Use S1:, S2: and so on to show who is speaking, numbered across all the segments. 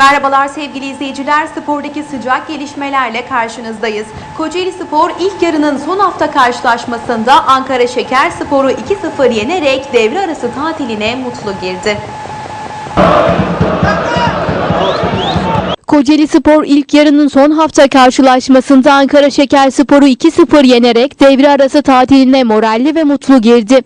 S1: Merhabalar sevgili izleyiciler. Spordaki sıcak gelişmelerle karşınızdayız. Kocaeli Spor ilk yarının son hafta karşılaşmasında Ankara Şeker Spor'u 2-0 yenerek devre arası tatiline mutlu girdi.
S2: Kocaeli Spor ilk yarının son hafta karşılaşmasında Ankara Şeker Spor'u 2-0 yenerek devre arası tatiline moralli ve mutlu girdi.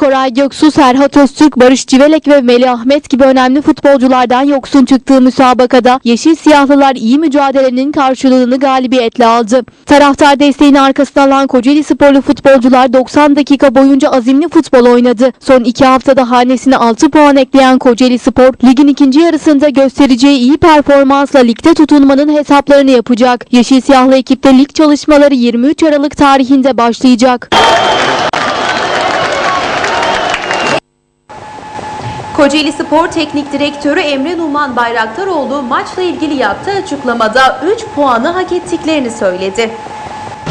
S2: Koray Göksu, Serhat Öztürk, Barış Civelek ve Melih Ahmet gibi önemli futbolculardan yoksun çıktığı müsabakada Yeşil Siyahlılar iyi mücadelenin karşılığını galibiyetle aldı. Taraftar desteğini arkasına alan Kocaeli Sporlu futbolcular 90 dakika boyunca azimli futbol oynadı. Son iki haftada hanesine 6 puan ekleyen Kocaeli Spor, ligin ikinci yarısında göstereceği iyi performansla ligde tutunmanın hesaplarını yapacak. Yeşil Siyahlı ekipte lig çalışmaları 23 Aralık tarihinde başlayacak.
S1: Kocaeli Spor Teknik Direktörü Emre Numan Bayraktaroğlu maçla ilgili yaptığı açıklamada 3 puanı hak ettiklerini söyledi.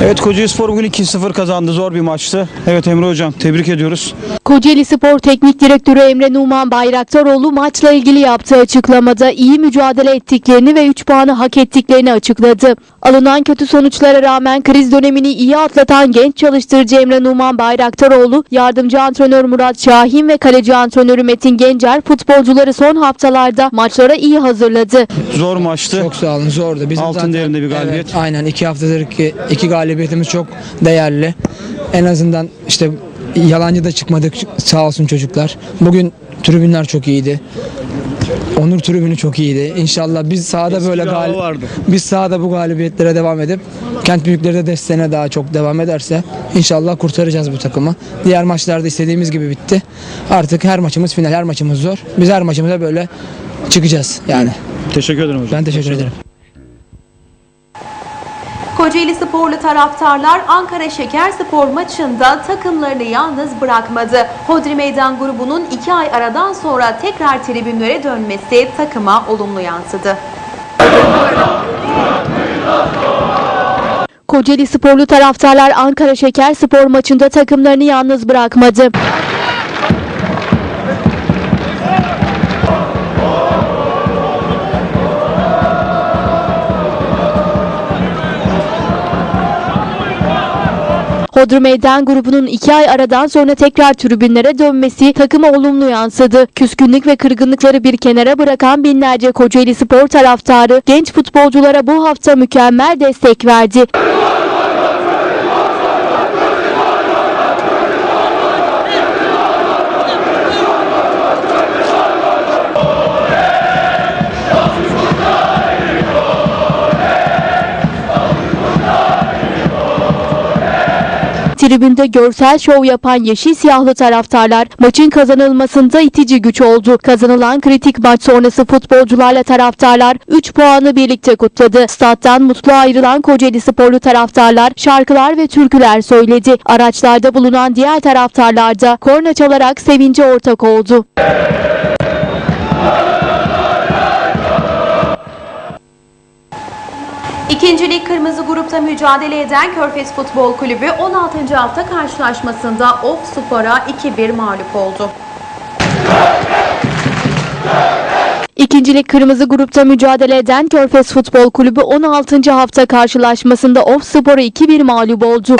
S3: Evet Kocaeli Spor bugün 2-0 kazandı. Zor bir maçtı. Evet Emre Hocam tebrik ediyoruz.
S2: Kocaeli Spor Teknik Direktörü Emre Numan Bayraktaroğlu maçla ilgili yaptığı açıklamada iyi mücadele ettiklerini ve 3 puanı hak ettiklerini açıkladı. Alınan kötü sonuçlara rağmen kriz dönemini iyi atlatan genç çalıştırıcı Emre Numan Bayraktaroğlu, yardımcı antrenör Murat Şahin ve kaleci antrenörü Metin Gencer futbolcuları son haftalarda maçlara iyi hazırladı.
S3: Zor maçtı.
S4: Çok sağ olun zordu. Bizim
S3: Altın
S4: zaten-
S3: değerinde bir galibiyet.
S4: Evet, aynen iki haftadır iki, iki galibiyetimiz çok değerli. En azından işte yalancı da çıkmadık sağ olsun çocuklar. Bugün tribünler çok iyiydi. Onur tribünü çok iyiydi. İnşallah biz sahada
S3: Eski
S4: böyle
S3: bir hava
S4: gal
S3: vardı.
S4: biz sahada bu galibiyetlere devam edip kent büyükleri de desteğine daha çok devam ederse inşallah kurtaracağız bu takımı. Diğer maçlarda istediğimiz gibi bitti. Artık her maçımız final, her maçımız zor. Biz her maçımıza böyle çıkacağız yani.
S3: Teşekkür ederim hocam.
S4: Ben teşekkür ederim.
S1: Kocaeli Sporlu taraftarlar Ankara Şeker Spor maçında takımlarını yalnız bırakmadı. Hodri Meydan grubunun 2 ay aradan sonra tekrar tribünlere dönmesi takıma olumlu yansıdı.
S2: Kocaeli Sporlu taraftarlar Ankara Şeker Spor maçında takımlarını yalnız bırakmadı. Hodri Meydan grubunun iki ay aradan sonra tekrar tribünlere dönmesi takıma olumlu yansıdı. Küskünlük ve kırgınlıkları bir kenara bırakan binlerce Kocaeli Spor taraftarı genç futbolculara bu hafta mükemmel destek verdi. Tribünde görsel şov yapan yeşil siyahlı taraftarlar maçın kazanılmasında itici güç oldu. Kazanılan kritik maç sonrası futbolcularla taraftarlar 3 puanı birlikte kutladı. Stat'tan mutlu ayrılan Kocaeli sporlu taraftarlar şarkılar ve türküler söyledi. Araçlarda bulunan diğer taraftarlar da korna çalarak sevince ortak oldu.
S1: İkinci Lig Kırmızı Grup'ta mücadele eden Körfez Futbol Kulübü 16. hafta karşılaşmasında Of Spor'a 2-1 mağlup oldu.
S2: İkincilik Kırmızı Grup'ta mücadele eden Körfez Futbol Kulübü 16. hafta karşılaşmasında Of Spor'a 2-1 mağlup oldu.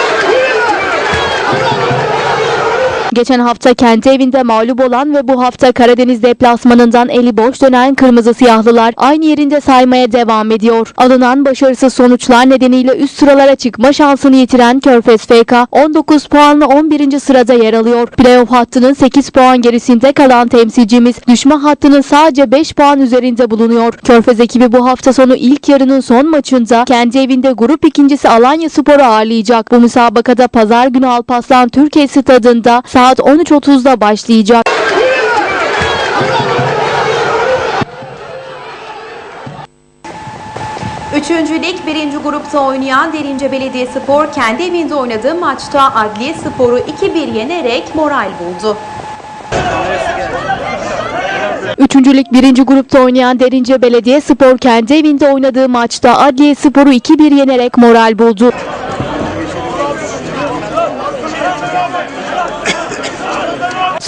S2: Geçen hafta kendi evinde mağlup olan ve bu hafta Karadeniz deplasmanından eli boş dönen Kırmızı Siyahlılar aynı yerinde saymaya devam ediyor. Alınan başarısız sonuçlar nedeniyle üst sıralara çıkma şansını yitiren Körfez FK 19 puanla 11. sırada yer alıyor. Playoff hattının 8 puan gerisinde kalan temsilcimiz düşme hattının sadece 5 puan üzerinde bulunuyor. Körfez ekibi bu hafta sonu ilk yarının son maçında kendi evinde grup ikincisi Alanya Spor'u ağırlayacak. Bu müsabakada pazar günü Alpaslan Türkiye Stadında saat 13.30'da başlayacak.
S1: Üçüncü Lig 1. grupta oynayan Derince Belediyespor kendi evinde oynadığı maçta Adliye Spor'u 2-1 yenerek moral buldu.
S2: Üçüncülük birinci grupta oynayan Derince Belediye Spor kendi evinde oynadığı maçta Adliye Spor'u 2-1 yenerek moral buldu.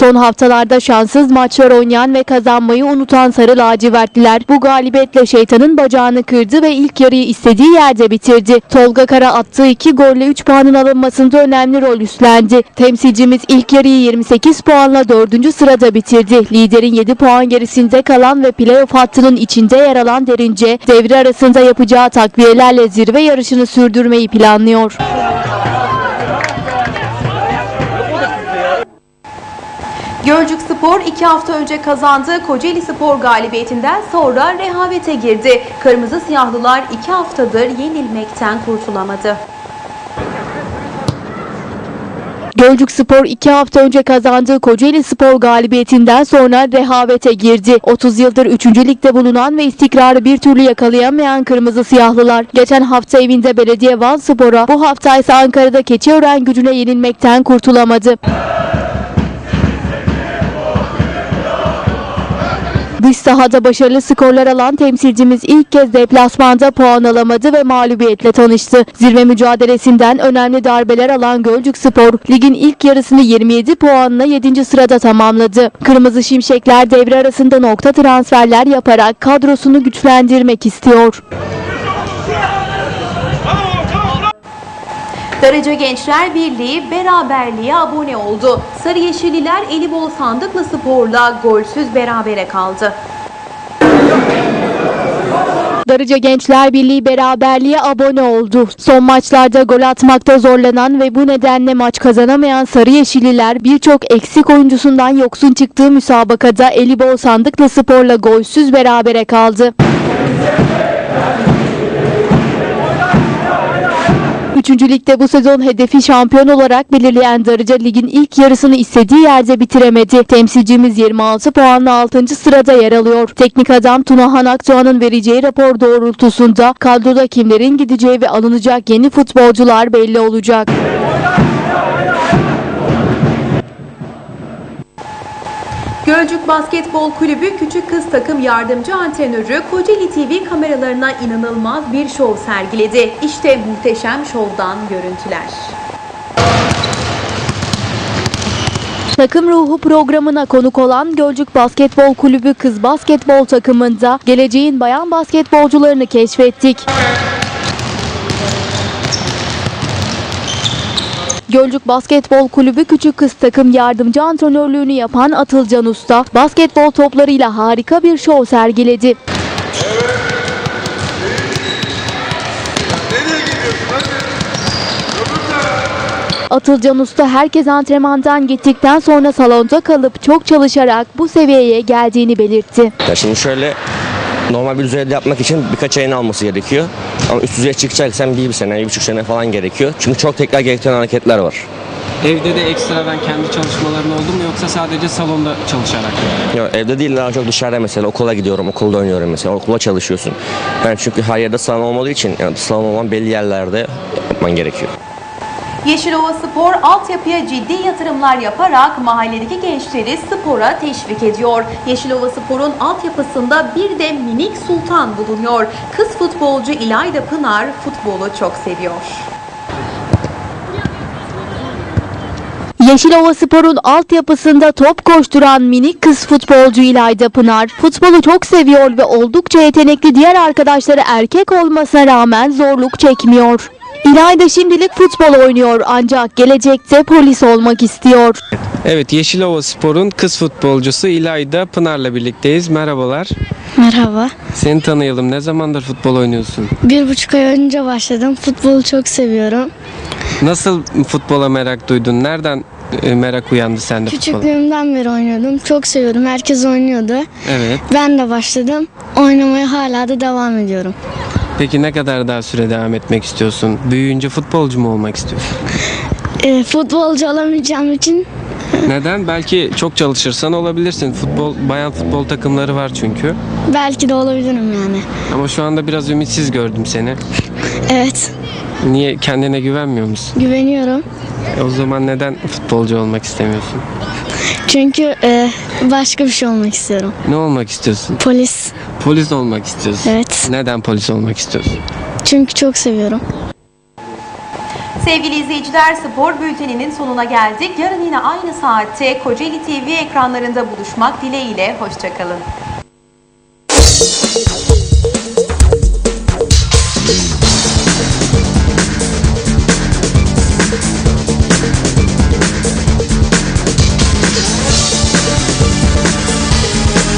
S2: Son haftalarda şanssız maçlar oynayan ve kazanmayı unutan Sarı Lacivertliler bu galibiyetle şeytanın bacağını kırdı ve ilk yarıyı istediği yerde bitirdi. Tolga Kara attığı iki golle 3 puanın alınmasında önemli rol üstlendi. Temsilcimiz ilk yarıyı 28 puanla 4. sırada bitirdi. Liderin 7 puan gerisinde kalan ve playoff hattının içinde yer alan Derince devre arasında yapacağı takviyelerle zirve yarışını sürdürmeyi planlıyor.
S1: Gölcük Spor iki hafta önce kazandığı Kocaeli Spor galibiyetinden sonra rehavete girdi. Kırmızı Siyahlılar iki haftadır yenilmekten kurtulamadı.
S2: Gölcük Spor 2 hafta önce kazandığı Kocaeli Spor galibiyetinden sonra rehavete girdi. 30 yıldır 3. ligde bulunan ve istikrarı bir türlü yakalayamayan Kırmızı Siyahlılar geçen hafta evinde Belediye Van Spor'a bu hafta ise Ankara'da Keçiören gücüne yenilmekten kurtulamadı. Dış sahada başarılı skorlar alan temsilcimiz ilk kez deplasmanda puan alamadı ve mağlubiyetle tanıştı. Zirve mücadelesinden önemli darbeler alan Gölcük Spor, ligin ilk yarısını 27 puanla 7. sırada tamamladı. Kırmızı Şimşekler devre arasında nokta transferler yaparak kadrosunu güçlendirmek istiyor.
S1: Darıca Gençler Birliği beraberliğe abone oldu. Sarı Yeşilliler Elibol Sandıklı Spor'la golsüz berabere kaldı.
S2: Darıca Gençler Birliği beraberliğe abone oldu. Son maçlarda gol atmakta zorlanan ve bu nedenle maç kazanamayan Sarı Yeşilliler birçok eksik oyuncusundan yoksun çıktığı müsabakada Elibol Sandıklı Spor'la golsüz berabere kaldı. Üçüncü ligde bu sezon hedefi şampiyon olarak belirleyen Darıca ligin ilk yarısını istediği yerde bitiremedi. Temsilcimiz 26 puanla 6. sırada yer alıyor. Teknik adam Tunahan Akdoğan'ın vereceği rapor doğrultusunda kadroda kimlerin gideceği ve alınacak yeni futbolcular belli olacak.
S1: Gölcük Basketbol Kulübü Küçük Kız Takım Yardımcı Antrenörü Kocaeli TV kameralarına inanılmaz bir şov sergiledi. İşte muhteşem şovdan görüntüler.
S2: Takım ruhu programına konuk olan Gölcük Basketbol Kulübü kız basketbol takımında geleceğin bayan basketbolcularını keşfettik. Gölcük Basketbol Kulübü küçük kız takım yardımcı antrenörlüğünü yapan Atılcan Usta basketbol toplarıyla harika bir şov sergiledi. Atılcan Usta herkes antrenmandan gittikten sonra salonda kalıp çok çalışarak bu seviyeye geldiğini belirtti.
S5: Ya şimdi şöyle normal bir düzeyde yapmak için birkaç ayın alması gerekiyor. Ama üst düzeye çıkacaksan bir, bir sene, bir buçuk sene falan gerekiyor. Çünkü çok tekrar gerektiren hareketler var.
S6: Evde de ekstradan kendi çalışmaların oldu mu yoksa sadece salonda çalışarak mı?
S5: Ya evde değil daha çok dışarıda mesela okula gidiyorum, okulda oynuyorum mesela, okula çalışıyorsun. Yani çünkü her yerde salon olmadığı için yani salon olan belli yerlerde yapman gerekiyor.
S1: Yeşilova Spor altyapıya ciddi yatırımlar yaparak mahalledeki gençleri spora teşvik ediyor. Yeşilova Spor'un altyapısında bir de minik sultan bulunuyor. Kız futbolcu İlayda Pınar futbolu çok seviyor.
S2: Yeşilova Spor'un altyapısında top koşturan minik kız futbolcu İlayda Pınar futbolu çok seviyor ve oldukça yetenekli diğer arkadaşları erkek olmasına rağmen zorluk çekmiyor. İlayda şimdilik futbol oynuyor ancak gelecekte polis olmak istiyor.
S6: Evet Yeşilova Spor'un kız futbolcusu İlayda Pınar'la birlikteyiz. Merhabalar.
S7: Merhaba.
S6: Seni tanıyalım. Ne zamandır futbol oynuyorsun?
S7: Bir buçuk ay önce başladım. Futbolu çok seviyorum.
S6: Nasıl futbola merak duydun? Nereden e, merak uyandı sende futbola?
S7: Küçüklüğümden beri oynuyordum. Çok seviyorum. Herkes oynuyordu.
S6: Evet.
S7: Ben de başladım. Oynamaya hala da devam ediyorum.
S6: Peki ne kadar daha süre devam etmek istiyorsun? Büyüyünce futbolcu mu olmak istiyorsun?
S7: Ee, futbolcu olamayacağım için
S6: Neden? Belki çok çalışırsan olabilirsin. Futbol bayan futbol takımları var çünkü.
S7: belki de olabilirim yani.
S6: Ama şu anda biraz ümitsiz gördüm seni.
S7: Evet.
S6: Niye kendine güvenmiyor musun?
S7: Güveniyorum.
S6: E o zaman neden futbolcu olmak istemiyorsun?
S7: Çünkü e, başka bir şey olmak istiyorum.
S6: Ne olmak istiyorsun?
S7: Polis.
S6: Polis olmak istiyorsun.
S7: Evet.
S6: Neden polis olmak istiyorsun?
S7: Çünkü çok seviyorum.
S1: Sevgili izleyiciler spor bülteninin sonuna geldik. Yarın yine aynı saatte Kocaeli TV ekranlarında buluşmak dileğiyle. Hoşçakalın.